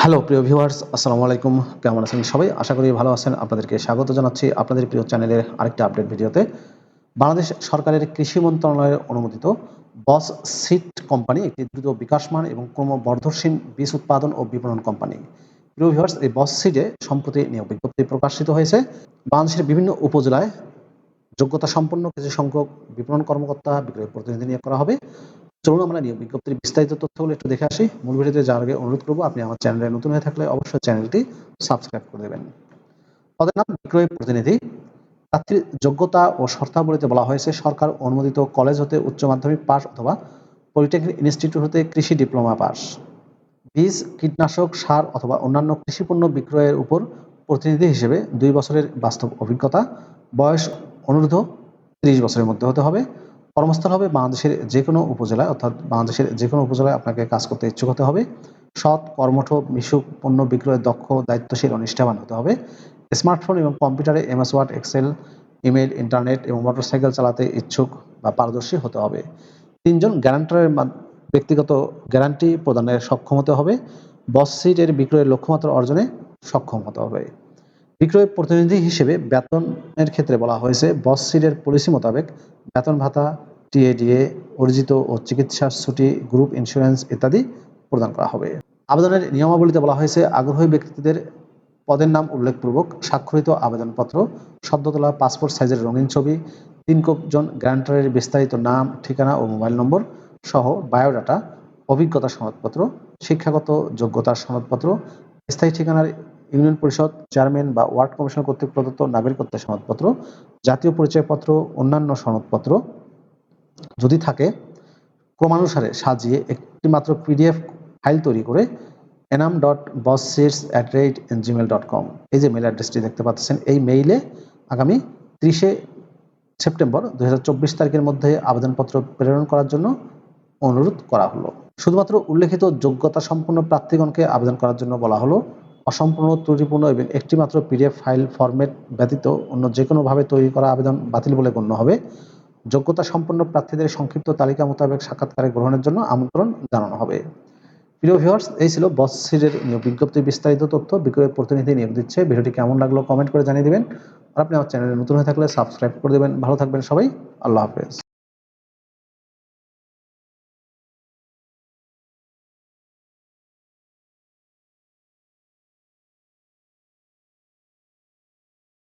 Hello, প্রিয় viewers, আসসালামু আলাইকুম। কেমন আছেন সবাই? আশা করি ভালো আছেন। আপনাদেরকে স্বাগত জানাচ্ছি আপনাদের প্রিয় চ্যানেলের আরেকটা আপডেট ভিডিওতে। বাংলাদেশ সরকারের কৃষি মন্ত্রণালয়ের অনুমোদিত বস সিট কোম্পানি, একটি দ্রুত বিকাশমান এবং ক্রমবর্ধনশীল বীজ উৎপাদন ও বিপণন কোম্পানি। প্রিয় ভিউয়ার্স, এই বস সিটে সম্প্রতি নিয়োগ বিজ্ঞপ্তি প্রকাশিত হয়েছে। বাংলাদেশের বিভিন্ন উপজেলায় যোগ্যতা সম্পন্ন কিছু সংখ্যক বিপণন কর্মকর্তা, বিক্রয় প্রতিনিধি নিয়োগ করা হবে। চলুন আমরা নিয়োগ বিজ্ঞপ্তির বিস্তারিত তথ্যগুলো একটু দেখে আসি। মূল ভিডিওতে যাওয়ার আগে অনুরোধ করব, আপনি আমার চ্যানেলে নতুন হয়ে থাকলে অবশ্যই চ্যানেলটি সাবস্ক্রাইব করে দেবেন। পদের নাম বিক্রয় প্রতিনিধি। প্রার্থীর যোগ্যতা ও শর্তাবলীতে বলা হয়েছে, সরকার অনুমোদিত কলেজ হতে উচ্চ মাধ্যমিক পাস অথবা পলিটেকনিক ইনস্টিটিউট হতে কৃষি ডিপ্লোমা পাস বীজ, কীটনাশক, সার অথবা অন্যান্য কৃষিপণ্য বিক্রয়ের উপর প্রতিনিধি হিসেবে দুই বছরের বাস্তব অভিজ্ঞতা। বয়স অনুরোধ ত্রিশ বছরের মধ্যে হতে হবে। কর্মস্থল হবে বাংলাদেশের যে কোনো উপজেলায়, অর্থাৎ বাংলাদেশের যে কোনো উপজেলায় আপনাকে কাজ করতে ইচ্ছুক হতে হবে। সৎ, কর্মঠ, মিশুক, পণ্য বিক্রয়ের দক্ষ, দায়িত্বশীল ও নিষ্ঠাবান হতে হবে। স্মার্টফোন এবং কম্পিউটারে MS word, excel email internet এবং মোটরসাইকেল চালাতে ইচ্ছুক বা পারদর্শী হতে হবে। তিনজন গ্যারান্টারের ব্যক্তিগত গ্যারান্টি প্রদানের সক্ষম হতে হবে। বস সিটের বিক্রয়ের লক্ষ্যমাত্রা অর্জনে সক্ষম হতে হবে। বিক্রয় প্রতিনিধি হিসেবে বেতনের ক্ষেত্রে বলা হয়েছে, বস সিটের পলিসি মোতাবেক বেতন ভাতা, টিএডিএ, অর্জিত ও চিকিৎসা ছুটি, গ্রুপ ইন্স্যুরেন্স ইত্যাদি প্রদান করা হবে। আবেদনের নিয়মাবলীতে বলা হয়েছে, আগ্রহী ব্যক্তিদের পদের নাম উল্লেখপূর্বক স্বাক্ষরিত আবেদনপত্র সদ্য তোলা পাসপোর্ট সাইজের রঙিন ছবি, তিন জন গ্যারান্টারের বিস্তারিত নাম, ঠিকানা ও মোবাইল নম্বর সহ বায়োডাটা, অভিজ্ঞতা সনদপত্র, শিক্ষাগত যোগ্যতার সনদপত্র, স্থায়ী ঠিকানার ইউনিয়ন পরিষদ, চেয়ারম্যান বা ওয়ার্ড কমিশন কর্তৃক প্রদত্ত নাগরিকত্বের সনদপত্র জাতীয় পরিচয়পত্র অন্যান্য সনদপত্র যদি থাকে, ক্রমানুসারে সাজিয়ে একটি মাত্র পিডিএফ ফাইল তৈরি করে Enam dot boss seats at rate gmail dot com এই যে মেল অ্যাড্রেসটি দেখতে পাচ্ছেন, এই মেইলে আগামী ত্রিশে সেপ্টেম্বর দু হাজার চব্বিশ তারিখের মধ্যে আবেদনপত্র প্রেরণ করার জন্য অনুরোধ করা হলো। শুধুমাত্র উল্লেখিত যোগ্যতা সম্পন্ন প্রার্থীগণকে আবেদন করার জন্য বলা হলো। অসম্পূর্ণ, ত্রুটিপূর্ণ এবং একটি মাত্র পিডিএফ ফাইল ফরম্যাট ব্যতীত অন্য যে কোনোভাবে তৈরি করা আবেদন বাতিল বলে গণ্য হবে। যোগ্যতা সম্পন্ন প্রার্থীদের সংক্ষিপ্ত তালিকা মোতাবেক সাক্ষাৎকারে গ্রহণের জন্য আমন্ত্রণ জানানো হবে। প্রিয় ভিউয়ার্স এই ছিল বস সিটের নিয়োগ বিজ্ঞপ্তির বিস্তারিত তথ্য। বিক্রয় প্রতিনিধি নিয়োগ দিচ্ছে। ভিডিওটি কেমন লাগল কমেন্ট করে জানিয়ে দেবেন। আর আপনি আমার চ্যানেলে নতুন হয়ে থাকলে সাবস্ক্রাইব করে দেবেন। ভালো থাকবেন সবাই। আল্লাহ হাফেজ।